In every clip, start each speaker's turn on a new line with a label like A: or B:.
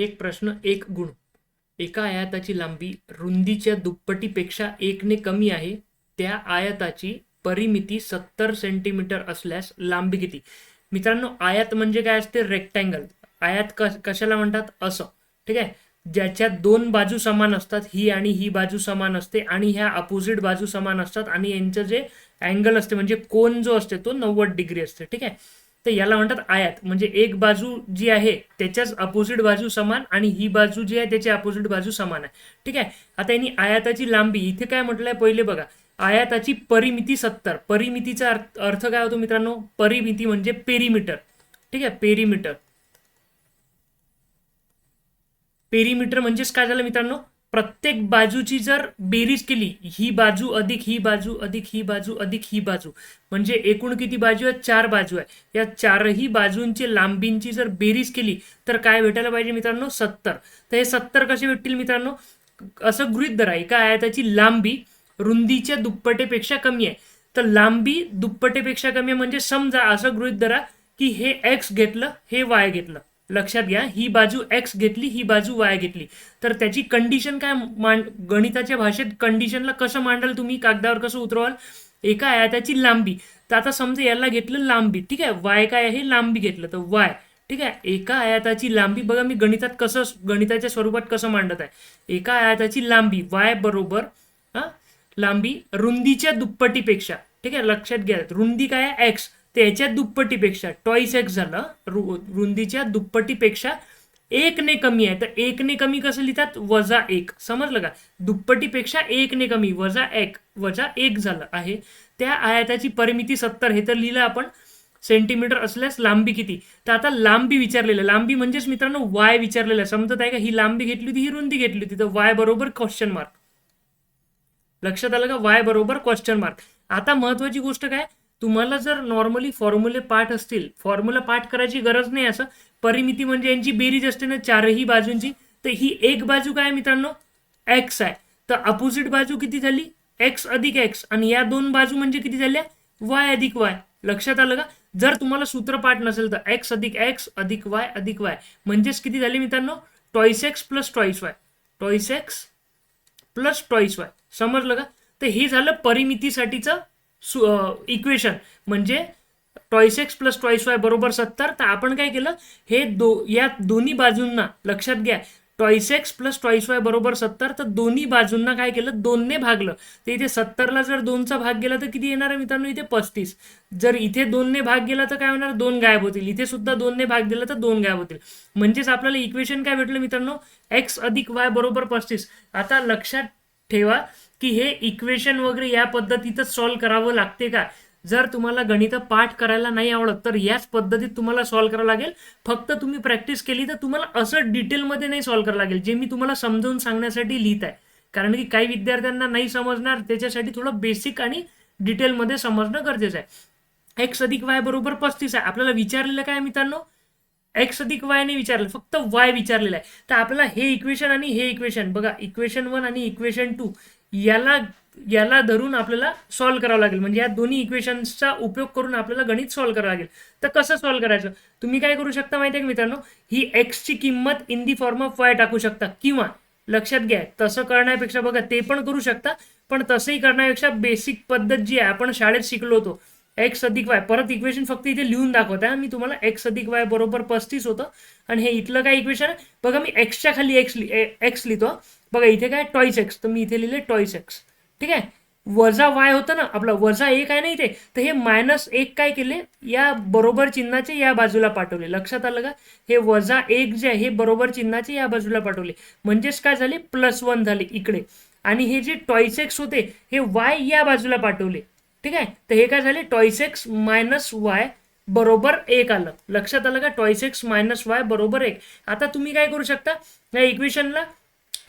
A: एक प्रश्न एक गुण. एका आयताची लांबी रुंदीच्या दुप्पटीपेक्षा एकने कमी आहे त्या आयताची परिमिती सत्तर सेंटीमीटर असल्यास लांबी किती? मित्रांनो आयात म्हणजे काय असते? रेक्टँगल आयात क कशाला म्हणतात? असं. ठीक आहे? ज्याच्या दोन बाजू समान असतात ही आणि ही बाजू समान असते आणि ह्या अपोजिट बाजू समान असतात आणि यांचं जे अँगल असते म्हणजे कोन जो असते तो नव्वद डिग्री असते. ठीक आहे? तर याला म्हणतात आयात. म्हणजे एक बाजू जी आहे त्याच्याच अपोजिट बाजू समान आणि ही बाजू जी आहे त्याची अपोजिट बाजू समान आहे. ठीक आहे? आता यांनी आयाताची लांबी इथे काय म्हटलंय पहिले बघा. आयाताची परिमिती सत्तर. परिमितीचा अर्थ अर्थ काय होतो मित्रांनो? परिमिती म्हणजे पेरीमीटर ठीक आहे? पेरीमीटर पेरीमीटर म्हणजेच काय झालं मित्रांनो? प्रत्येक बाजूची जर बेरीज केली ही बाजू अधिक ही बाजू अधिक ही बाजू अधिक ही बाजू म्हणजे एकूण किती बाजू आहेत? चार बाजू आहे या चारही बाजूंची लांबींची जर बेरीज केली तर काय भेटायला पाहिजे मित्रांनो? सत्तर. तर हे सत्तर कसे भेटतील मित्रांनो? असं गृहित धरा एका आयताची लांबी रुंदीच्या दुप्पटेपेक्षा कमी आहे. तर लांबी दुप्पटेपेक्षा कमी आहे म्हणजे समजा असं गृहित धरा की हे एक्स घेतलं हे वाय घेतलं. लक्षात घ्या ही बाजू एक्स घेतली ही बाजू वाय घेतली. तर त्याची कंडिशन काय मांड गणिताच्या भाषेत कंडिशनला कसं मांडाल तुम्ही? कागदावर कसं उतरवाल? एका आयताची लांबी. तर आता समजा याला घेतलं लांबी ठीक आहे? वाय काय आहे? लांबी घेतलं. तर वाय ठीक आहे? एका आयाताची लांबी बघा मी गणितात कसं गणिताच्या स्वरूपात कसं मांडत आहे. एका आयाताची लांबी वाय बरोबर हा? लांबी रुंदीच्या दुप्पटीपेक्षा ठीक आहे? लक्षात घ्या. रुंदी काय आहे? एक्स त्याच्या दुप्पटीपेक्षा टॉईस एक्स झालं रु रुंदीच्या दुप्पटीपेक्षा एकने कमी आहे. तर एकने कमी कसं लिहितात? वजा एक. समजलं का? दुप्पटीपेक्षा एकने कमी वजा एक वजा एक झालं आहे. त्या आयाताची परिमिती सत्तर. हे तर लिहिलं आपण. सेंटीमीटर असल्यास लांबी किती? तर आता लांबी विचारलेलं. लांबी म्हणजेच मित्रांनो वाय विचारलेलं. आहे समजत आहे का? ही लांबी घेतली होती ही रुंदी घेतली होती. तर वाय बरोबर क्वेश्चन मार्क लक्षात आलं का? वाय बरोबर क्वेश्चन मार्क आता महत्वाची गोष्ट काय? तुम्हाला जर नॉर्मली फॉर्म्युले पाठ असतील फॉर्म्युला पाठ करायची गरज नाही असं परिमिती म्हणजे यांची बेरीज असते ना चारही बाजूंची तर ही एक बाजू काय मित्रांनो? एक्स आहे. तर अपोजिट बाजू किती झाली? एक्स अधिक एक्स आणि या दोन बाजू म्हणजे किती झाल्या? वाय अधिक वाय लक्षात आलं का? जर तुम्हाला सूत्र पाठ नसेल तर एक्स अधिक एक्स अधिक वाय अधिक वाय म्हणजेच किती झाले मित्रांनो? Twice x plus twice y twice x plus twice y समजलं का? तर हे झालं परिमितीसाठीचं इक्वेशन म्हणजे twice x plus twice y बरोबर सत्तर. तर आपण काय केलं? हे दो या दोन्ही बाजूंना लक्षात घ्या. Twice x plus twice y बरोबर सत्तर. तर दोन्ही बाजूंना काय केलं? दोनने भागलं. तर इथे सत्तरला जर दोनचा भाग गेला तर किती येणार आहे मित्रांनो? इथे पस्तीस. जर इथे दोनने भाग गेला तर काय होणार? दोन गायब होतील. इथे सुद्धा दोनने भाग दिला तर दोन गायब होतील. म्हणजेच आपल्याला इक्वेशन काय भेटलं मित्रांनो? एक्स अधिक वाय बरोबर पस्तीस. आता लक्षात ठेवा. की हे इक्वेशन वगैरे या पद्धतीतच सॉल्व्ह करावं लागते का? जर तुम्हाला गणित पाठ करायला नाही आवडत तर याच पद्धतीत तुम्हाला सॉल्व्ह करावं लागेल. फक्त तुम्ही प्रॅक्टिस केली तर तुम्हाला असं डिटेलमध्ये नाही सॉल्व्ह करावं लागेल जे मी तुम्हाला समजावून सांगण्यासाठी लिहित आहे. कारण की काही विद्यार्थ्यांना नाही समजणार त्याच्यासाठी थोडं बेसिक आणि डिटेलमध्ये समजणं गरजेचं आहे. एक्स अधिक वाय बरोबर पस्तीस आहे. आपल्याला विचारलेलं काय मित्रांनो? एक्स अधिक वायने विचारलं फक्त वाय विचारलेलं आहे. तर आपल्याला हे इक्वेशन आणि हे इक्वेशन बघा इक्वेशन वन आणि इक्वेशन टू याला याला धरून आपल्याला सॉल्व्ह करावं लागेल. म्हणजे या दोन्ही इक्वेशन्सचा उपयोग करून आपल्याला गणित सॉल्व्ह करावं लागेल. तर कसं सॉल्व्ह करायचं? तुम्ही काय करू शकता माहिती आहे का मित्रांनो? ही एक्सची किंमत in the form of y टाकू शकता. किंवा लक्षात घ्या तसं करण्यापेक्षा बघा ते पण करू शकता. पण तसंही करण्यापेक्षा बेसिक पद्धत जी आहे आपण शाळेत शिकलो होतो. एक्स अधिक वाय परत इक्वेशन फक्त इथे लिहून दाखवत आहे. मी तुम्हाला एक्स अधिक वाय बरोबर पस्तीस होतं. आणि हे इथलं काय इक्वेशन आहे? बघा मी एक्सच्या खाली एक्स लि एक्स लिहितो बघा इथे काय? टॉईस एक्स तर मी इथे लिहिले टॉईस एक्स ठीक आहे? वजा वाय होतं ना आपला वजा एक आहे ना इथे तर हे मायनस एक काय केले? या बरोबर चिन्हाचे या बाजूला पाठवले. लक्षात आलं का? हे वजा एक जे आहे हे बरोबर चिन्हाचे या बाजूला पाठवले. म्हणजेच काय झाले? प्लस वन झाले इकडे. आणि हे जे टॉईस एक्स होते हे वाय या बाजूला पाठवले. ठीक आहे? तर हे काय झाले? टॉईस एक्स मायनस वाय बरोबर एक आलं. लक्षात आलं का? टॉईस एक्स मायनस वाय बरोबर एक. आता तुम्ही काय करू शकता? या इक्वेशनला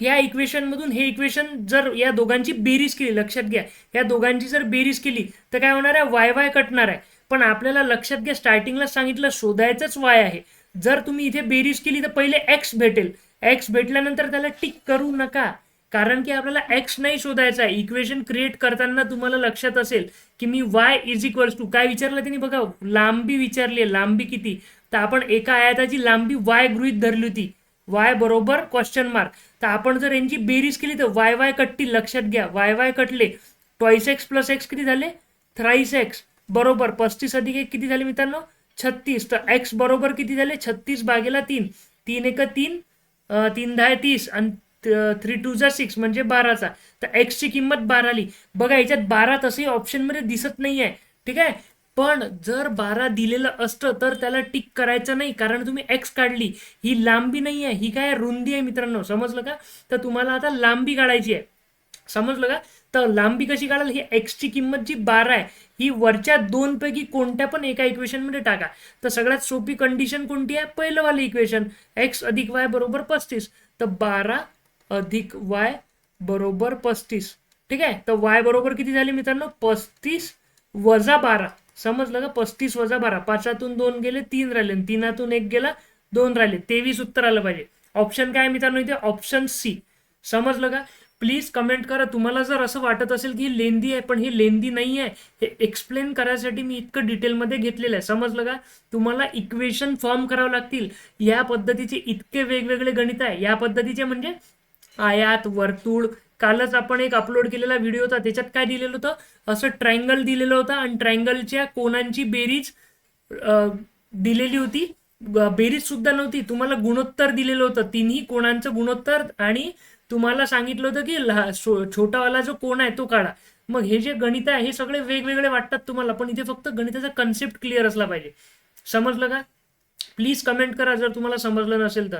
A: या इक्वेशन मधून हे इक्वेशन जर या दोघांची बेरीज केली लक्षात घ्या. या दोघांची जर बेरीज केली तर काय होणार आहे? वाय वाय कटणार आहे. पण आपल्याला लक्षात घ्या स्टार्टिंगला सांगितलं शोधायचंच वाय आहे. जर तुम्ही इथे बेरीज केली तर पहिले एक्स भेटेल. एक्स भेटल्यानंतर त्याला टिक करू नका. कारण की आपल्याला एक्स नाही शोधायचा आहे. इक्वेशन क्रिएट करताना तुम्हाला लक्षात असेल की मी वाय इज इक्वल्स टू काय विचारलं त्यांनी बघा? लांबी विचारली आहे. लांबी किती? तर आपण एका आयाताची लांबी वाय गृहित धरली होती. वाय बरोबर क्वेश्चन मार्क तर आपण जर यांची बेरीज केली तर वाय वाय कटती लक्षात घ्या. वाय वाय कटले. ट्वाईस एक्स प्लस एक्स किती झाले? थ्राईस एक्स बरोबर. पस्तीस अधिक एक किती झाले मित्रांनो? छत्तीस. तर एक्स बरोबर किती झाले? छत्तीस भागेला तीन. तीन एक तीन तीन दहा तीस. आणि थ्री टू जा सिक्स म्हणजे बाराचा. तर एक्सची किंमत बारा आली. बघा याच्यात बारा तसंही ऑप्शनमध्ये दिसत नाही आहे ठीक आहे? पण जर बारा दिलेलं असतं तर त्याला टिक करायचं नाही. कारण तुम्ही एक्स काढली ही लांबी नाही आहे ही काय रुंदी आहे मित्रांनो. समजलं का? तर तुम्हाला आता लांबी काढायची आहे. समजलं का? तर लांबी कशी काढाल? ही एक्सची किंमत जी बारा आहे ही वरच्या दोनपैकी कोणत्या पण एका इक्वेशनमध्ये टाका. तर सगळ्यात सोपी कंडिशन कोणती आहे? पहिलंवाले इक्वेशन एक्स अधिक वाय बरोबर पस्तीस. तर बारा अधिक वाय बरोबर पस्तीस. ठीक आहे? तर वाय बरोबर किती झाले मित्रांनो? पस्तीस वजा बारा. समजलं का? पस्तीस वजा बारा. पाचातून दोन गेले तीन राहिले. आणि तीनातून एक गेला दोन राहिले. तेवीस उत्तर आलं पाहिजे. ऑप्शन काय मित्रांनो इथे? ऑप्शन सी समजलं का? प्लीज कमेंट करा. तुम्हाला जर असं वाटत असेल की लेंदी आहे पण हे लेंदी नाही आहे हे एक्सप्लेन करायसाठी मी इतकं डिटेलमध्ये घेतलेलं आहे. समजलं का? तुम्हाला इक्वेशन फॉर्म करावं लागतील. या पद्धतीचे इतके वेगवेगळे गणित आहे. या पद्धतीचे म्हणजे आयात वर्तुळ. कालच आपण एक अपलोड केलेला व्हिडिओ होता त्याच्यात काय दिलेलं होतं? असं ट्रायंगल दिलेलं होतं आणि ट्रायंगलच्या कोणांची बेरीज दिलेली होती. बेरीज सुद्धा नव्हती. तुम्हाला गुणोत्तर दिलेलं होतं. तिन्ही कोणांचं गुणोत्तर आणि तुम्हाला सांगितलं होतं की लहा- छोटावाला जो कोण आहे तो काढा. मग हे जे गणित आहे हे सगळे वेगवेगळे वाटतात तुम्हाला पण इथे फक्त गणिताचा कन्सेप्ट क्लिअर असला पाहिजे. समजलं का? प्लीज कमेंट करा जर तुम्हाला समजलं नसेल तर.